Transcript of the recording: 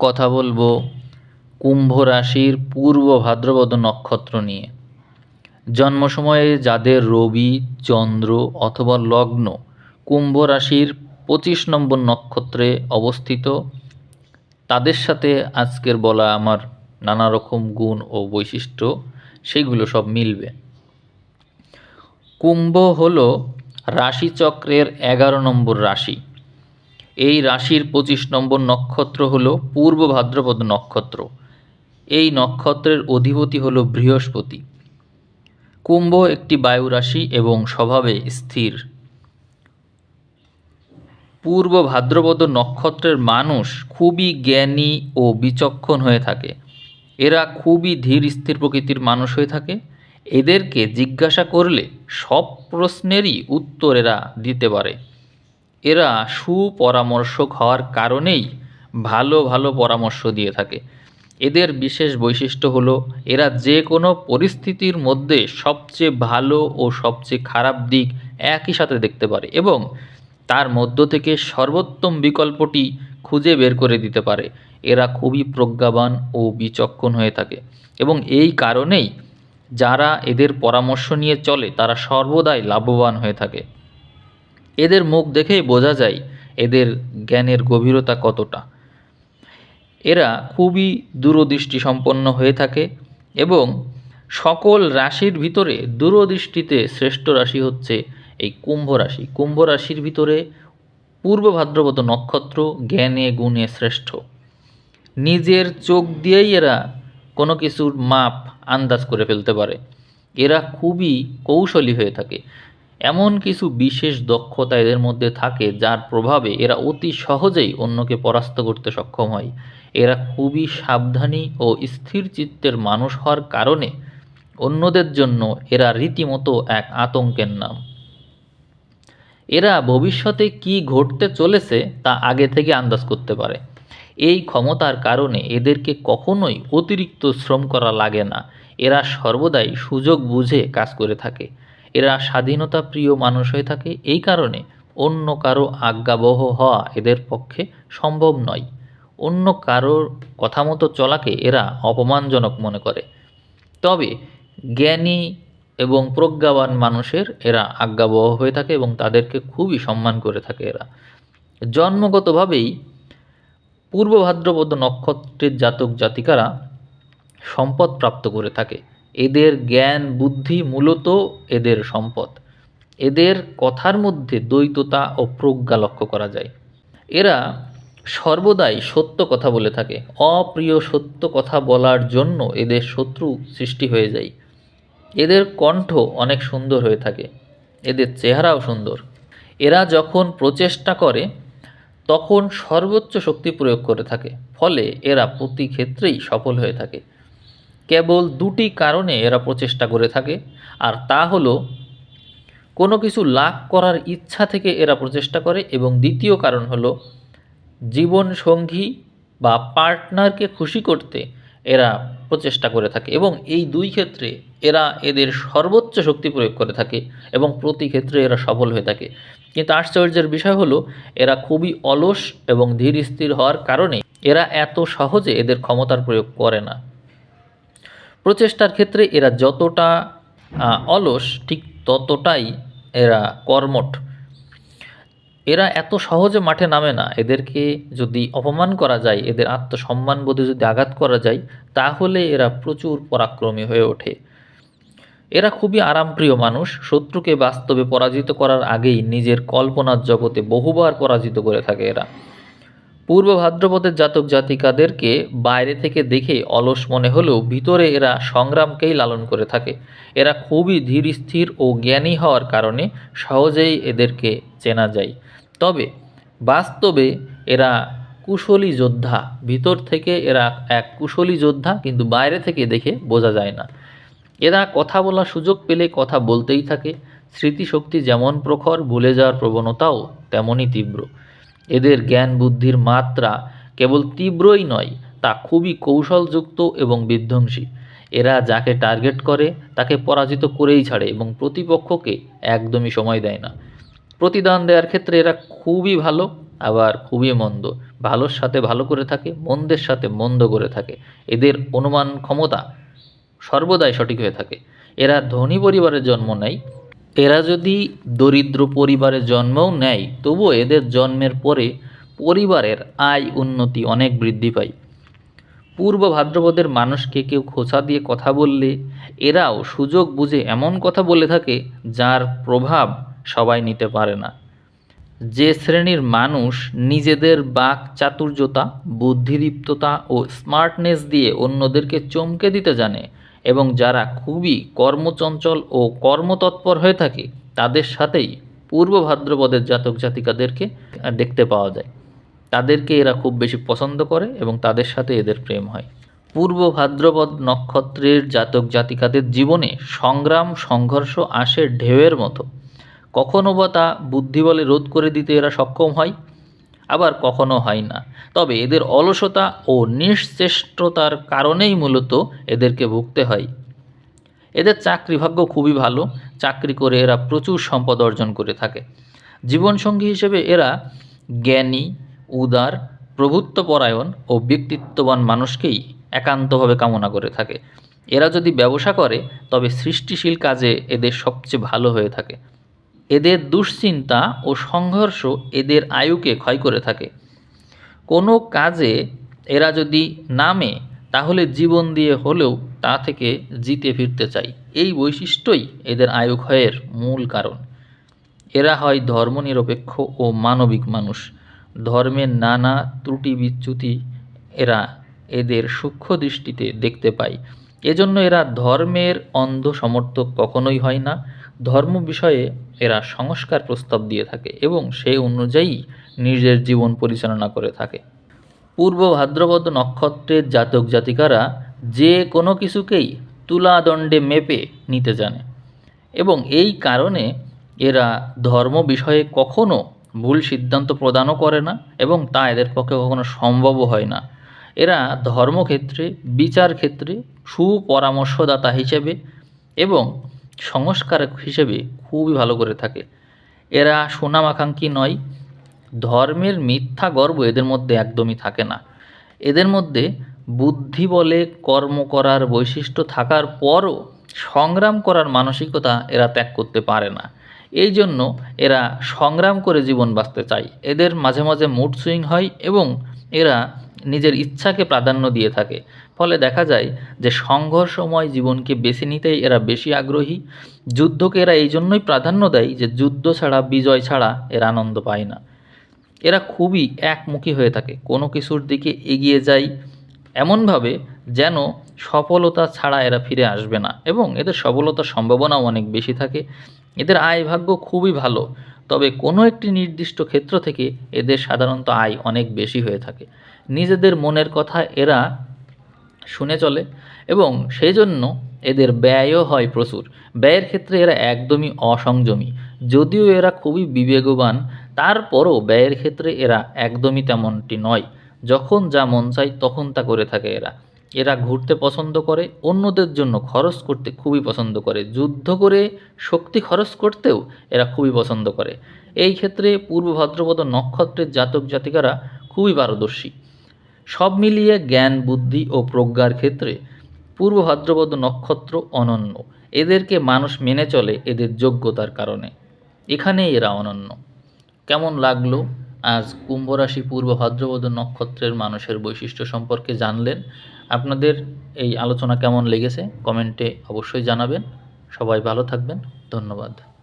কথা বলব কুম্ভ রাশির পূর্ব ভাদ্রপদ নক্ষত্র নিয়ে। জন্ম সময়ে যাদের রবি, চন্দ্র অথবা লগ্ন কুম্ভ রাশির পঁচিশ নম্বর নক্ষত্রে অবস্থিত, তাদের সাথে আজকের বলা আমার নানা রকম গুণ ও বৈশিষ্ট্য, সেগুলো সব মিলবে। কুম্ভ হলো রাশিচক্রের এগারো নম্বর রাশি। এই রাশির পঁচিশ নম্বর নক্ষত্র হলো পূর্ব ভাদ্রপদ নক্ষত্র। এই নক্ষত্রের অধিপতি হলো বৃহস্পতি। কুম্ভ একটি বায়ু রাশি এবং স্বভাবে স্থির। পূর্ব ভাদ্রপদ নক্ষত্রের মানুষ খুবই জ্ঞানী ও বিচক্ষণ হয়ে থাকে। এরা খুবই ধীর স্থির প্রকৃতির মানুষ হয়ে থাকে। এদেরকে জিজ্ঞাসা করলে সব প্রশ্নেরই উত্তর এরা দিতে পারে। এরা সুপরামর্শক হওয়ার কারণেই ভালো ভালো পরামর্শ দিয়ে থাকে। এদের বিশেষ বৈশিষ্ট্য হলো, এরা যে কোনো পরিস্থিতির মধ্যে সবচেয়ে ভালো ও সবচেয়ে খারাপ দিক একই সাথে দেখতে পারে এবং তার মধ্য থেকে সর্বোত্তম বিকল্পটি খুঁজে বের করে দিতে পারে। এরা খুবই প্রজ্ঞাবান ও বিচক্ষণ হয়ে থাকে এবং এই কারণেই যারা এদের পরামর্শ নিয়ে চলে, তারা সর্বদাই লাভবান হয়ে থাকে। এদের মুখ দেখেই বোঝা যায় এদের জ্ঞানের গভীরতা কতটা। এরা খুবই দূরদৃষ্টি সম্পন্ন হয়ে থাকে এবং সকল রাশির ভিতরে দূরদৃষ্টিতে শ্রেষ্ঠ রাশি হচ্ছে এই কুম্ভ রাশি। কুম্ভ রাশির ভিতরে পূর্ব ভাদ্রপদ নক্ষত্র জ্ঞানে গুণে শ্রেষ্ঠ। নিজের চোখ দিয়েই এরা কোনো কিছুর মাপ আন্দাজ করে ফেলতে পারে। এরা খুবই কৌশলী হয়ে থাকে। এমন কিছু বিশেষ দক্ষতা এদের মধ্যে থাকে যার প্রভাবে এরা অতি সহজেই অন্যকে পরাস্ত করতে সক্ষম হয়। এরা খুবই সাবধানী ও স্থির চিত্তের মানুষ হওয়ার কারণে অন্যদের জন্য এরা রীতিমতো এক আতঙ্কের নাম। এরা ভবিষ্যতে কি ঘটতে চলেছে তা আগে থেকে আন্দাজ করতে পারে। এই ক্ষমতার কারণে এদেরকে কখনোই অতিরিক্ত শ্রম করা লাগে না। এরা সর্বদাই সুযোগ বুঝে কাজ করে থাকে। এরা স্বাধীনতা প্রিয় মানুষ হয়ে থাকে। এই কারণে অন্য কারও আজ্ঞাবহ হওয়া এদের পক্ষে সম্ভব নয়। অন্য কারোর কথা মতো চলাকে এরা অপমানজনক মনে করে। তবে জ্ঞানী এবং প্রজ্ঞাবান মানুষের এরা আজ্ঞাবহ হয়ে থাকে এবং তাদেরকে খুবই সম্মান করে থাকে এরা। জন্মগতভাবেই পূর্ব নক্ষত্রের জাতক জাতিকারা সম্পদ প্রাপ্ত করে থাকে। এদের জ্ঞান, বুদ্ধি মূলত এদের সম্পদ। এদের কথার মধ্যে দ্বৈততা ও প্রজ্ঞা লক্ষ্য করা যায়। এরা সর্বদাই সত্য কথা বলে থাকে। অপ্রিয় সত্য কথা বলার জন্য এদের শত্রু সৃষ্টি হয়ে যায়। এদের কণ্ঠ অনেক সুন্দর হয়ে থাকে। এদের চেহারাও সুন্দর। এরা যখন প্রচেষ্টা করে, তখন সর্বোচ্চ শক্তি প্রয়োগ করে থাকে। ফলে এরা প্রতি ক্ষেত্রেই সফল হয়ে থাকে। কেবল দুটি কারণে এরা প্রচেষ্টা করে থাকে, আর তা হলো, কোনো কিছু লাভ করার ইচ্ছা থেকে এরা প্রচেষ্টা করে, এবং দ্বিতীয় কারণ হলো জীবন সঙ্গী বা পার্টনারকে খুশি করতে এরা প্রচেষ্টা করে থাকে, এবং এই দুই ক্ষেত্রে এরা এদের সর্বোচ্চ শক্তি প্রয়োগ করে থাকে, এবং প্রতি ক্ষেত্রে এরা সফল হয়ে থাকে। কিন্তু আশ্চর্যের বিষয় হলো, এরা খুবই অলস এবং ধীর স্থির হওয়ার কারণে এরা এত সহজে এদের ক্ষমতার প্রয়োগ করে না। প্রচেষ্টার ক্ষেত্রে এরা যতটা অলস, ঠিক ততটাই এরা কর্মঠ। এরা এত সহজে মাঠে নামে না। এদেরকে যদি অপমান করা যায়, এদের আত্মসম্মান বোধে যদি আঘাত করা যায়, তাহলে এরা প্রচুর পরাক্রমী হয়ে ওঠে। এরা খুবই আরামপ্রিয় মানুষ। শত্রুকে বাস্তবে পরাজিত করার আগেই নিজের কল্পনার জগতে বহুবার পরাজিত করে থাকে এরা। পূর্ব ভাদ্রপদের জাতক জাতিকাদেরকে বাইরে থেকে দেখে অলস মনে হলেও ভিতরে এরা সংগ্রামকেই লালন করে থাকে। এরা খুবই ধীর, স্থির ও জ্ঞানী হওয়ার কারণে সহজেই এদেরকে চেনা যায়। তবে বাস্তবে এরা কুশলী যোদ্ধা। ভিতর থেকে এরা এক কুশলী যোদ্ধা, কিন্তু বাইরে থেকে দেখে বোঝা যায় না। এরা কথা বলার সুযোগ পেলে কথা বলতেই থাকে। স্মৃতিশক্তি যেমন প্রখর, ভুলে যাওয়ার প্রবণতাও তেমনই তীব্র। এদের জ্ঞান বুদ্ধির মাত্রা কেবল তীব্রই নয়, তা খুবই কৌশলযুক্ত এবং বিধ্বংসী। এরা যাকে টার্গেট করে, তাকে পরাজিত করেই ছাড়ে এবং প্রতিপক্ষকে একদমই সময় দেয় না। প্রতিদান দেওয়ার ক্ষেত্রে এরা খুবই ভালো, আবার খুবই মন্দ। ভালোর সাথে ভালো করে থাকে, মন্দের সাথে মন্দ করে থাকে। এদের অনুমান ক্ষমতা সর্বদাই সঠিক হয়ে থাকে। এরা ধনী পরিবারের জন্ম নেয় এরা যদি দরিদ্র পরিবারে জন্মও নেয়, তবুও এদের জন্মের পরে পরিবারের আয় উন্নতি অনেক বৃদ্ধি পায়। পূর্ব ভাদ্রপদের মানুষকে কেউ খোঁচা দিয়ে কথা বললে, এরাও সুযোগ বুঝে এমন কথা বলে থাকে যার প্রভাব সবাই নিতে পারে না। যে শ্রেণির মানুষ নিজেদের বাক চাতুর্যতা, বুদ্ধিদীপ্ততা ও স্মার্টনেস দিয়ে অন্যদেরকে চমকে দিতে জানে এবং যারা খুবই কর্মচঞ্চল ও কর্মতৎপর হয়ে থাকে, তাদের সাথেই পূর্ব ভাদ্রপদের জাতক জাতিকাদেরকে দেখতে পাওয়া যায়। তাদেরকে এরা খুব বেশি পছন্দ করে এবং তাদের সাথে এদের প্রেম হয়। পূর্ব ভাদ্রপদ নক্ষত্রের জাতক জাতিকাদের জীবনে সংগ্রাম, সংঘর্ষ আসে ঢেউয়ের মতো। কখনো বা তা বুদ্ধিবলে রোধ করে দিতে এরা সক্ষম হয়। আবার কখনো হয় না। তবে এদের অলসতা ও নিশ্চেষ্টতার কারণেই মূলত এদেরকে ভুগতে হয়। এদের চাকরি ভাগ্য খুবই ভালো। চাকরি করে এরা প্রচুর সম্পদ অর্জন করে থাকে। জীবনসঙ্গী হিসেবে এরা জ্ঞানী, উদার, প্রভুত্বপরায়ণ ও ব্যক্তিত্ববান মানুষকেই একান্তভাবে কামনা করে থাকে। এরা যদি ব্যবসা করে, তবে সৃষ্টিশীল কাজে এদের সবচেয়ে ভালো হয়ে থাকে। এদের দুশ্চিন্তা ও সংঘর্ষ এদের আয়ুকে ক্ষয় করে থাকে। কোনো কাজে এরা যদি নামে, তাহলে জীবন দিয়ে হলেও তা থেকে জিতে ফিরতে চাই। এই বৈশিষ্ট্যই এদের আয়ু ক্ষয়ের মূল কারণ। এরা হয় ধর্মনিরপেক্ষ ও মানবিক মানুষ। ধর্মের নানা ত্রুটি বিচ্যুতি এরা এদের সূক্ষ্ম দৃষ্টিতে দেখতে পায়। এজন্য এরা ধর্মের অন্ধ সমর্থক কখনোই হয় না। ধর্ম বিষয়ে এরা সংস্কার প্রস্তাব দিয়ে থাকে এবং সেই অনুযায়ী নিজের জীবন পরিচালনা করে থাকে। পূর্ব ভাদ্রপদ নক্ষত্রের জাতক জাতিকারা যে কোনো কিছুকেই তুলাদণ্ডে মেপে নিতে জানে এবং এই কারণে এরা ধর্ম বিষয়ে কখনো ভুল সিদ্ধান্ত প্রদানও করে না এবং তা এদের পক্ষে কখনো সম্ভবও হয় না। এরা ধর্মক্ষেত্রে বিচার ক্ষেত্রে সুপরামর্শদাতা হিসেবে এবং সংস্কারক হিসেবে খুবই ভালো করে থাকে। এরা সুনামাকাঙ্ক্ষী নয়, ধর্মের মিথ্যা গর্ব এদের মধ্যে একদমই থাকে না। এদের মধ্যে বুদ্ধি বলে কর্ম করার বৈশিষ্ট্য থাকার পরও সংগ্রাম করার মানসিকতা এরা ত্যাগ করতে পারে না। এই জন্য এরা সংগ্রাম করে জীবন বাঁচতে চায়। এদের মাঝে মাঝে মুড সুইং হয় এবং এরা নিজের ইচ্ছাকে প্রাধান্য দিয়ে থাকে। ফলে দেখা যায় যে সংঘর্ষময় জীবনকে বেছে নিতেই এরা বেশি আগ্রহী। যুদ্ধকে এরা এই জন্যই প্রাধান্য দেয় যে যুদ্ধ ছাড়া, বিজয় ছাড়া এরা আনন্দ পায় না। এরা খুবই একমুখী হয়ে থাকে। কোনো কিছুর দিকে এগিয়ে যায় এমনভাবে যেন সফলতা ছাড়া এরা ফিরে আসবে না এবং এদের সফলতার সম্ভাবনাও অনেক বেশি থাকে। এদের আয় ভাগ্য খুবই ভালো, তবে কোনো একটি নির্দিষ্ট ক্ষেত্র থেকে এদের সাধারণত আয় অনেক বেশি হয়ে থাকে। নিজেদের মনের কথা এরা শুনে চলে এবং সেই জন্য এদের ব্যয়ও হয় প্রচুর। ব্যয়ের ক্ষেত্রে এরা একদমই অসংযমী। যদিও এরা খুবই বিবেকবান, তারপরও ব্যয়ের ক্ষেত্রে এরা একদমই তেমনটি নয়। যখন যা মন চায় তখন তা করে থাকে এরা। এরা ঘুরতে পছন্দ করে, অন্যদের জন্য খরচ করতে খুবই পছন্দ করে। যুদ্ধ করে শক্তি খরচ করতেও এরা খুবই পছন্দ করে। এই ক্ষেত্রে পূর্ব ভাদ্রপদ নক্ষত্রের জাতক জাতিকারা খুবই পারদর্শী। সব মিলিয়ে জ্ঞান, বুদ্ধি ও প্রজ্ঞার ক্ষেত্রে পূর্ব ভাদ্রপদ নক্ষত্র অনন্য। এদেরকে মানুষ মেনে চলে এদের যোগ্যতার কারণে। এখানেই এরা অনন্য। কেমন লাগল? আজ কুম্ভ রাশি পূর্ব ভাদ্রপদ নক্ষত্রের মানুষের বৈশিষ্ট্য সম্পর্কে জানলেন। আপনাদের এই আলোচনা কেমন লেগেছে? কমেন্টে অবশ্যই জানাবেন। সবাই ভালো থাকবেন। ধন্যবাদ।